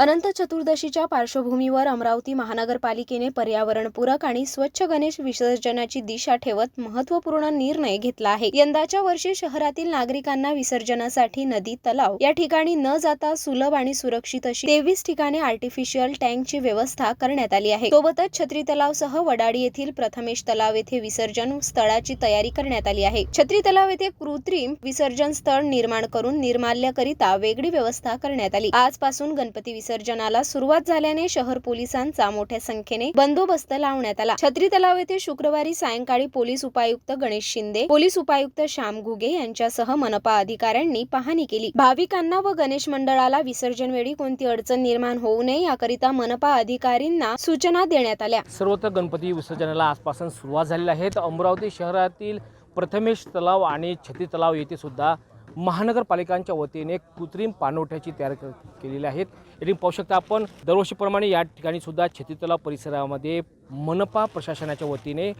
अनंत चतुर्दशीच्या पार्श्वभूमीवर अमरावती महानगरपालिकेने पर्यावरणपूरक आणि स्वच्छ गणेश विसर्जनाची दिशा ठेवत महत्त्वपूर्ण निर्णय घेतला आहे. यंदाच्या वर्षी शहरातील नागरिकांना विसर्जनासाठी नदी तलाव या ठिकाणी न जाता सुलभ आणि सुरक्षित अशी तेवीस ठिकाणी आर्टिफिशियल टँकची व्यवस्था करण्यात आली आहे. सोबतच छत्री तलावसह वडाडी येथील प्रथमेश तलाव येथे विसर्जन स्थळाची तयारी करण्यात आली आहे. छत्री तलाव येथे कृत्रिम विसर्जन स्थळ निर्माण करून निर्माल्याकरिता वेगळी व्यवस्था करण्यात आली. आजपासून गणपती विसर्जनाला सुरुवात झाल्याने शहर पोलिसांचा मोठ्या संख्येने बंदोबस्त लावण्यात आला. छत्री तलाव येथे शुक्रवारी सायंकाळी पोलीस उपायुक्त गणेश शिंदे पोलीस उपायुक्त श्याम घुगे यांच्यासह मनपा अधिकाऱ्यांनी पाहणी केली. भाविकांना व गणेश मंडळाला विसर्जन वेळी कोणती अडचण निर्माण होऊ नये याकरिता मनपा अधिकारींना सूचना देण्यात आल्या. सर्वत्र गणपती विसर्जनाला आजपासून सुरुवात झालेली आहे. तर अमरावती शहरातील प्रथमेश तलाव आणि छत्री तलाव येथे सुद्धा महानगरपालिकांच्या वतीने कृत्रिम पाणवठ्याची तयार क- केलेली आहेत. येथे पाहू शकता आपण दरवर्षीप्रमाणे या ठिकाणी सुद्धा छतीतला परिसरामध्ये मनपा प्रशासनाच्या वतीने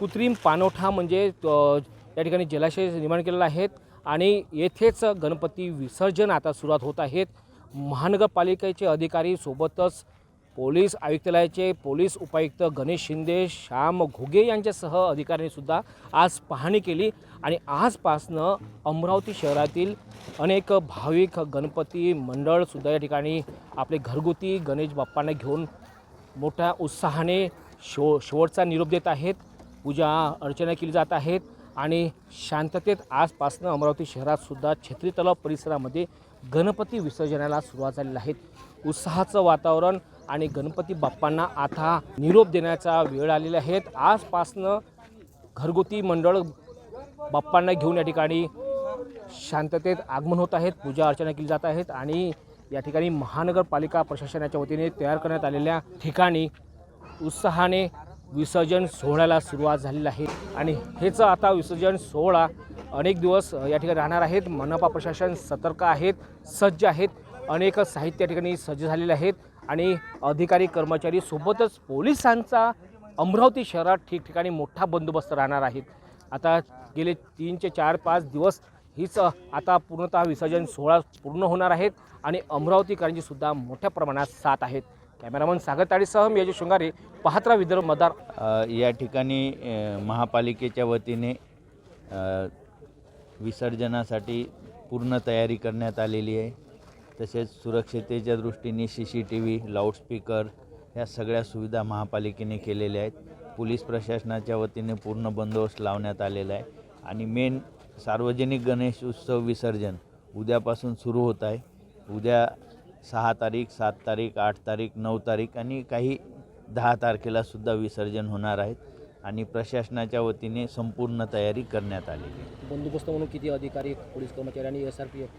कृत्रिम पाणवठा म्हणजे या ठिकाणी जलाशय निर्माण केलेला आहेत आणि येथेच गणपती विसर्जन आता सुरुवात होत आहेत. महानगरपालिकेचे अधिकारी सोबतच पोलीस आयुक्तालयाचे पोलीस उपायुक्त गणेश शिंदे श्याम घुगे यांच्यासह अधिकाऱ्यांनीसुद्धा आज पाहणी केली आणि आजपासनं अमरावती शहरातील अनेक भाविक गणपती मंडळसुद्धा या ठिकाणी आपले घरगुती गणेश बाप्पांना घेऊन मोठ्या उत्साहाने शो शेवटचा निरोप देत आहेत पूजा अर्चना केली जात आहेत आणि शांततेत आजपासनं अमरावती शहरातसुद्धा छत्री तलाव परिसरामध्ये गणपती विसर्जनाला सुरुवात झालेली आहे. उत्साहाचं वातावरण आणि गणपती बाप्पांना आता निरोप देण्याचा वेळ आलेला आहे. आजपासनं घरगुती मंडळ बाप्पांना घेऊन या ठिकाणी शांततेत आगमन होत आहेत पूजा अर्चना केली जात आहेत आणि या ठिकाणी महानगरपालिका प्रशासनाच्या वतीने तयार करण्यात आलेल्या ठिकाणी उत्साहाने विसर्जन सोहळ्याला सुरुवात झालेली आहे. आणि हेच आता विसर्जन सोहळा अनेक दिवस या ठिकाणी राहणार आहेत. मनपा प्रशासन सतर्क आहेत सज्ज आहेत. अनेक साहित्य या ठिकाणी सज्ज झालेले आहेत. आणि अधिकारी कर्मचारी सोबतच पोलिसांचा अमरावती शहरात ठिकठिकाणी मोठा बंदोबस्त राहणार आहेत. आता गेले तीन ते चार पाच दिवस हीच आता पूर्णतः विसर्जन सोहळा पूर्ण होणार आहेत आणि अमरावतीकरांची सुद्धा मोठ्या प्रमाणात साथ आहेत कॅमेरामन सागर ताडीसह मी अजय शृंगारे पाहत्रा विदर्भ मतदार या ठिकाणी महापालिकेच्या वतीने विसर्जनासाठी पूर्ण तयारी करण्यात आलेली आहे. तसेच सुरक्षितेच्या दृष्टीने C C T V loudspeaker ह्या सगळ्या सुविधा महापालिकेने केलेल्या आहेत. पोलीस प्रशासनाच्या वतीने पूर्ण बंदोबस्त लावण्यात आलेला आहे. आणि मेन सार्वजनिक गणेश उत्सव विसर्जन उद्यापासून सुरू होत आहे. उद्या सहा तारीख सात तारीख आठ तारीख नऊ तारीख आणि काही दहा तारखेला सुद्धा विसर्जन होणार आहेत आणि प्रशासनाच्या वतीने संपूर्ण तयारी करण्यात आलेली आहे. बंदोबस्त म्हणून किती अधिकारी पोलीस कर्मचारी आणि एस आर पी एफ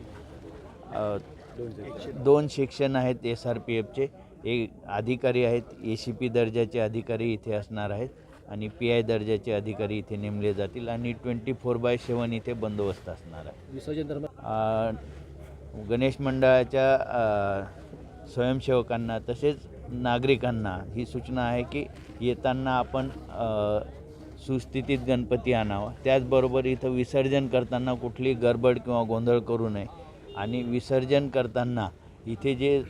दोन सेक्शन आहेत एस आर पी एफचे एक अधिकारी आहेत ए सी पी दर्जाचे अधिकारी इथे असणार आहेत आणि पी आय दर्जाचे अधिकारी इथे नेमले जातील आणि ट्वेंटी फोर बाय सेवन इथे बंदोबस्त असणार आहे. विसर्जन दरम्यान? गणेश मंडळाच्या स्वयंसेवकांना तसेच नागरिकांना ही सूचना आहे की येताना आपण सुस्थितीत गणपती आणावा. त्याचबरोबर इथं विसर्जन करताना कुठली गडबड किंवा गोंधळ करू नये. आणि विसर्जन करताना इथे जे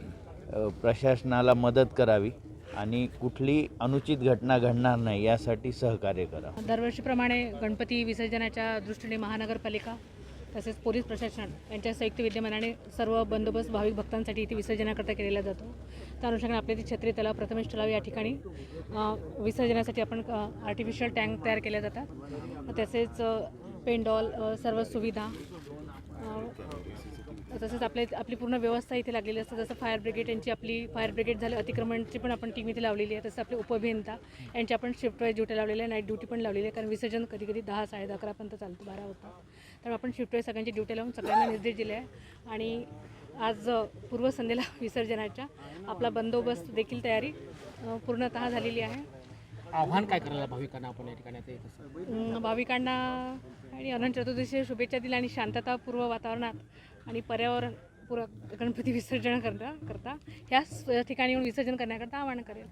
प्रशासनाला मदत करावी आणि कुठली अनुचित घटना घडणार नाही यासाठी सहकार्य करा दरवर्षीप्रमाणे गणपती विसर्जनाच्या दृष्टीने महानगरपालिका तसेच पोलीस प्रशासन यांच्या संयुक्त विद्यमानाने सर्व बंदोबस्त भाविक भक्तांसाठी इथे विसर्जनाकरता केलेला जातो. त्या अनुषंगाने आपल्या इथे छत्री तलाव प्रथमेश तलाव या ठिकाणी विसर्जनासाठी आपण आर्टिफिशियल टँक तयार केल्या जातात. तसेच पेंडॉल सर्व सुविधा तसेच आपले आपली पूर्ण व्यवस्था इथे लागलेली असते. जसं फायर ब्रिगेड यांची आपली फायर ब्रिगेड झालं अतिक्रमणची पण आपण टीम इथे लावलेली आहे. तसं आपले उपअभियंता यांची आपण शिफ्ट वाईज ड्युटी लावलेली आहे. नाईट ड्युटी पण लावलेली आहे. कारण विसर्जन कधी कधी दहा साडे अकरापर्यंत चालतं बारा होतं. तर आपण शिफ्ट वाईज सगळ्यांची ड्युटी लावून सगळ्यांना निर्देश दिले आहे. आणि आज पूर्वसंध्येला विसर्जनाच्या आपला बंदोबस्त देखील तयारी पूर्णतः झालेली आहे. आव्हान काय करायला भाविकांना आपण या ठिकाणी भाविकांना आणि अनंत चतुर्दशी शुभेच्छा दिल्या आणि शांततापूर्व वातावरणात आणि पर्यावरण पूरक गणपती विसर्जन करता करता. ह्याच ठिकाणी येऊन विसर्जन करण्याकरता आवाहन करेल.